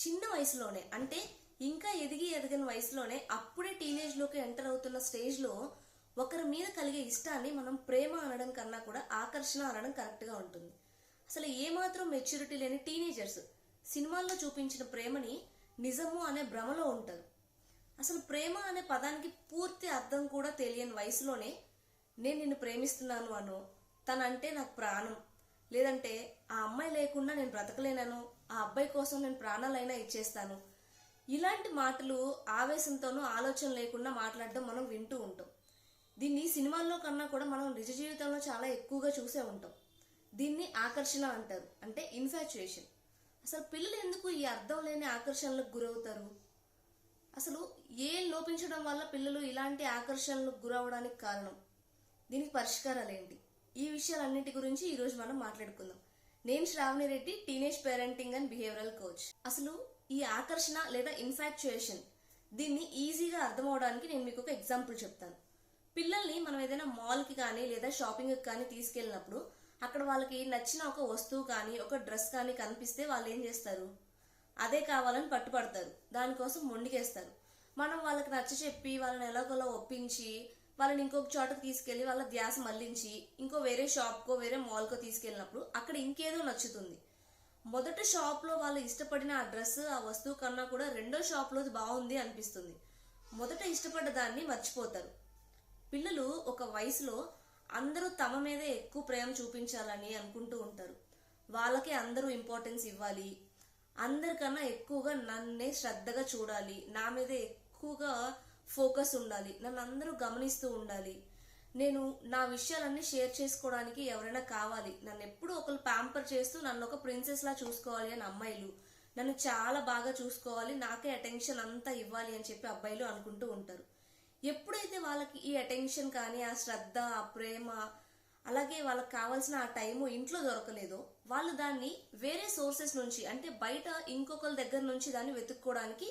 చిన్న వయసులోనే అంటే ఇంకా ఎదిగి ఎదగని వయసులోనే అప్పుడే టీనేజ్లోకి ఎంటర్ అవుతున్న స్టేజ్లో ఒకరి మీద కలిగే ఇష్టాన్ని మనం ప్రేమ అనడం కన్నా కూడా ఆకర్షణ అనడం కరెక్ట్గా ఉంటుంది. అసలు ఏమాత్రం మెచ్యూరిటీ లేని టీనేజర్స్ సినిమాల్లో చూపించిన ప్రేమని నిజము అనే భ్రమలో ఉంటారు. అసలు ప్రేమ అనే పదానికి పూర్తి అర్థం కూడా తెలియని వయసులోనే నేను నిన్ను ప్రేమిస్తున్నాను అను తనంటే నాకు ప్రాణం లేదంటే ఆ అమ్మాయి లేకుండా నేను బ్రతకలేనను ఆ అబ్బాయి కోసం నేను ప్రాణాలైనా ఇచ్చేస్తాను. ఇలాంటి మాటలు ఆవేశంతోనూ ఆలోచన లేకుండా మాట్లాడడం మనం వింటూ ఉంటాం. దీన్ని సినిమాల్లో కన్నా కూడా మనం నిజ జీవితంలో చాలా ఎక్కువగా చూసే ఉంటాం. దీన్ని ఆకర్షణ అంటారు అంటే ఇన్ఫాచ్యుయేషన్. అసలు పిల్లలు ఎందుకు ఈ అర్థం లేని ఆకర్షణలకు గురవుతారు? అసలు ఏ లోపించడం వల్ల పిల్లలు ఇలాంటి ఆకర్షణలకు గురవడానికి కారణం? దీనికి పరిష్కారాలు ఏంటి ఈ విషయాలన్నిటి గురించి ఈరోజు మనం మాట్లాడుకుందాం. నేను Sravani Reddy teenage parenting and behavioural coach అసలు ఈ ఆకర్షణ లేదా ఇన్ఫాక్చుయేషన్ దీన్ని ఈజీగా అర్థం అవడానికి నేను మీకు ఒక ఎగ్జాంపుల్ చెప్తాను. పిల్లల్ని మనం ఏదైనా మాల్కి కానీ లేదా షాపింగ్కి కానీ తీసుకెళ్ళినప్పుడు అక్కడ వాళ్ళకి నచ్చిన ఒక వస్తువు కానీ ఒక డ్రెస్ కానీ కనిపిస్తే వాళ్ళు ఏం చేస్తారు? అదే కావాలని పట్టుపడతారు దానికోసం మొండికేస్తారు. మనం వాళ్ళకి నచ్చ చెప్పి వాళ్ళని ఎలాగోలా ఒప్పించి వాళ్ళని ఇంకొక చోటకి తీసుకెళ్ళి వాళ్ళ ధ్యాస మళ్ళించి ఇంకో వేరే షాప్కో వేరే మాల్కో తీసుకెళ్ళినప్పుడు అక్కడ ఇంకేదో నచ్చుతుంది. మొదట షాప్లో వాళ్ళు ఇష్టపడిన ఆ డ్రెస్ ఆ వస్తువు కన్నా కూడా రెండో షాప్లోది బాగుంది అనిపిస్తుంది. మొదట ఇష్టపడ్డ దాన్ని మర్చిపోతారు. పిల్లలు ఒక వయసులో అందరూ తమ మీదే ఎక్కువ ప్రేమ చూపించాలని అనుకుంటూ ఉంటారు. వాళ్ళకే అందరూ ఇంపార్టెన్స్ ఇవ్వాలి. అందరికన్నా ఎక్కువగా నన్నే శ్రద్ధగా చూడాలి. నా మీదే ఎక్కువగా ఫోకస్ ఉండాలి నన్ను అందరూ గమనిస్తూ ఉండాలి. నేను నా విషయాలన్నీ షేర్ చేసుకోవడానికి ఎవరైనా కావాలి. నన్ను ఎప్పుడూ ఒకరు ప్యాంపర్ చేస్తూ నన్ను ఒక ప్రిన్సెస్ లా చూసుకోవాలి అని అమ్మాయిలు. నన్ను చాలా బాగా చూసుకోవాలి నాకే అటెన్షన్ అంతా ఇవ్వాలి అని చెప్పి అబ్బాయిలు అనుకుంటూ ఉంటారు. ఎప్పుడైతే వాళ్ళకి ఈ అటెన్షన్ కానీ ఆ శ్రద్ధ ఆ ప్రేమ అలాగే వాళ్ళకి కావాల్సిన ఆ టైము ఇంట్లో దొరకలేదో వాళ్ళు దాన్ని వేరే సోర్సెస్ నుంచి అంటే బయట ఇంకొకరి దగ్గర నుంచి దాన్ని వెతుక్కోవడానికి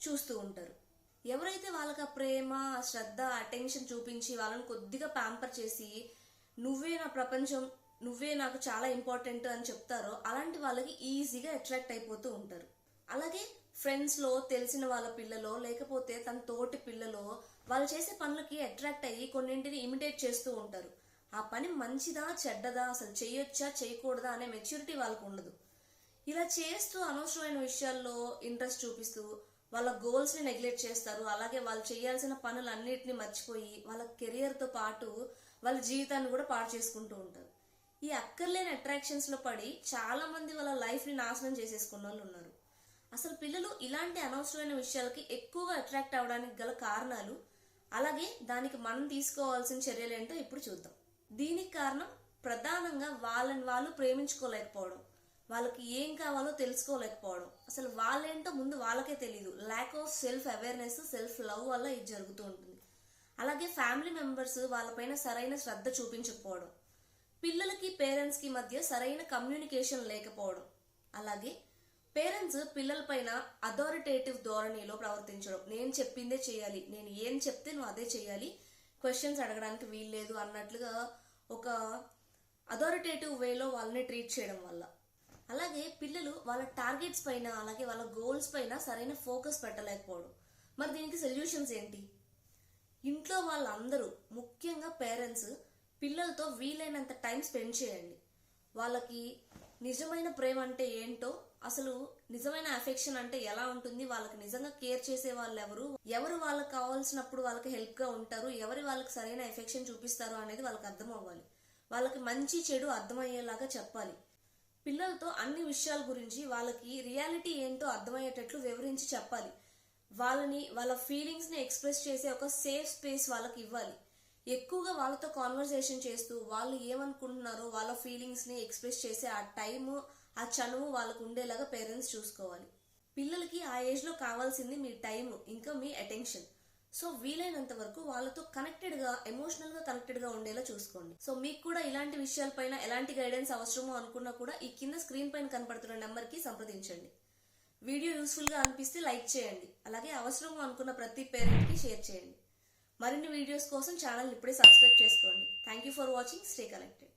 చూస్తూ ఉంటారు. ఎవరైతే వాళ్ళకి ఆ ప్రేమ శ్రద్ధ అటెన్షన్ చూపించి వాళ్ళని కొద్దిగా ప్యాంపర్ చేసి నువ్వే నా ప్రపంచం నువ్వే నాకు చాలా ఇంపార్టెంట్ అని చెప్తారో అలాంటి వాళ్ళకి ఈజీగా అట్రాక్ట్ అయిపోతూ ఉంటారు. అలాగే ఫ్రెండ్స్లో తెలిసిన వాళ్ళ పిల్లలో లేకపోతే తన తోటి పిల్లలో వాళ్ళు చేసే పనులకి అట్రాక్ట్ అయ్యి కొన్నింటిని ఇమిటేట్ చేస్తూ ఉంటారు. ఆ పని మంచిదా చెడ్డదా అసలు చేయొచ్చా చేయకూడదా అనే మెచ్యూరిటీ వాళ్ళకు ఉండదు. ఇలా చేస్తూ అనవసరమైన విషయాల్లో ఇంట్రెస్ట్ చూపిస్తూ వాళ్ళ గోల్స్ని నెగ్లెక్ట్ చేస్తారు. అలాగే వాళ్ళు చేయాల్సిన పనులన్నిటిని మర్చిపోయి వాళ్ళ కెరియర్తో పాటు వాళ్ళ జీవితాన్ని కూడా పాడు చేసుకుంటూ ఉంటారు. ఈ అక్కర్లేని అట్రాక్షన్స్లో పడి చాలా మంది వాళ్ళ లైఫ్ని నాశనం చేసేసుకున్న వాళ్ళు ఉన్నారు. అసలు పిల్లలు ఇలాంటి అనవసరమైన విషయాలకి ఎక్కువగా అట్రాక్ట్ అవడానికి గల కారణాలు అలాగే దానికి మనం తీసుకోవాల్సిన చర్యలు ఏంటో ఇప్పుడు చూద్దాం. దీనికి కారణం ప్రధానంగా వాళ్ళని వాళ్ళు ప్రేమించుకోలేకపోవడం. వాళ్ళకి ఏం కావాలో తెలుసుకోలేకపోవడం. అసలు వాళ్ళేంటో ముందు వాళ్ళకే తెలియదు lack of self awareness self love వల్ల ఇది జరుగుతూ ఉంటుంది. అలాగే ఫ్యామిలీ మెంబర్స్ వాళ్ళపైన సరైన శ్రద్ధ చూపించకపోవడం. పిల్లలకి పేరెంట్స్కి మధ్య సరైన కమ్యూనికేషన్ లేకపోవడం. అలాగే పేరెంట్స్ పిల్లలపైన అథారిటేటివ్ ధోరణిలో ప్రవర్తించడం. నేను చెప్పిందే చేయాలి. నేను ఏం చెప్తే నువ్వు అదే చేయాలి. క్వశ్చన్స్ అడగడానికి వీల్లేదు అన్నట్లుగా ఒక అథారిటేటివ్ వేలో వాళ్ళని ట్రీట్ చేయడం వల్ల. అలాగే పిల్లలు వాళ్ళ టార్గెట్స్ పైన అలాగే వాళ్ళ గోల్స్ పైన సరైన ఫోకస్ పెట్టలేకపోవడం. మరి దీనికి సొల్యూషన్స్ ఏంటి? ఇంట్లో వాళ్ళందరూ ముఖ్యంగా పేరెంట్స్ పిల్లలతో వీలైనంత టైం స్పెండ్ చేయండి. వాళ్ళకి నిజమైన ప్రేమ అంటే ఏంటో అసలు నిజమైన అఫెక్షన్ అంటే ఎలా ఉంటుంది వాళ్ళకి నిజంగా కేర్ చేసే వాళ్ళు ఎవరు ఎవరు వాళ్ళకి కావాల్సినప్పుడు వాళ్ళకి హెల్ప్గా ఉంటారు ఎవరు వాళ్ళకి సరైన ఎఫెక్షన్ చూపిస్తారు అనేది వాళ్ళకి అర్థం అవ్వాలి. వాళ్ళకి మంచి చెడు అర్థమయ్యేలాగా చెప్పాలి. పిల్లలతో అన్ని విషయాల గురించి వాళ్ళకి రియాలిటీ ఏంటో అర్థమయ్యేటట్లు వివరించి చెప్పాలి. వాళ్ళని వాళ్ళ ఫీలింగ్స్ని ఎక్స్ప్రెస్ చేసే ఒక సేఫ్ స్పేస్ వాళ్ళకి ఇవ్వాలి. ఎక్కువగా వాళ్ళతో కాన్వర్సేషన్ చేస్తూ వాళ్ళు ఏమనుకుంటున్నారో వాళ్ళ ఫీలింగ్స్ని ఎక్స్ప్రెస్ చేసే ఆ టైము ఆ చనువు వాళ్ళకు ఉండేలాగా పేరెంట్స్ చూసుకోవాలి. పిల్లలకి ఆ ఏజ్లో కావాల్సింది మీ టైము ఇంకా మీ అటెన్షన్. సో వీలైనంత వరకు వాళ్ళతో కనెక్టెడ్గా ఎమోషనల్గా కనెక్టెడ్గా ఉండేలా చూసుకోండి. సో మీకు కూడా ఇలాంటి విషయాలపైన ఎలాంటి గైడెన్స్ అవసరమో అనుకున్నా కూడా ఈ కింద స్క్రీన్ పైన కనపడుతున్న నెంబర్కి సంప్రదించండి. వీడియో యూస్ఫుల్గా అనిపిస్తే లైక్ చేయండి. అలాగే అవసరమో అనుకున్న ప్రతి పేరెంట్కి షేర్ చేయండి. మరిన్ని వీడియోస్ కోసం ఛానల్ ఇప్పుడే సబ్స్క్రైబ్ చేసుకోండి. Thank you for watching stay connected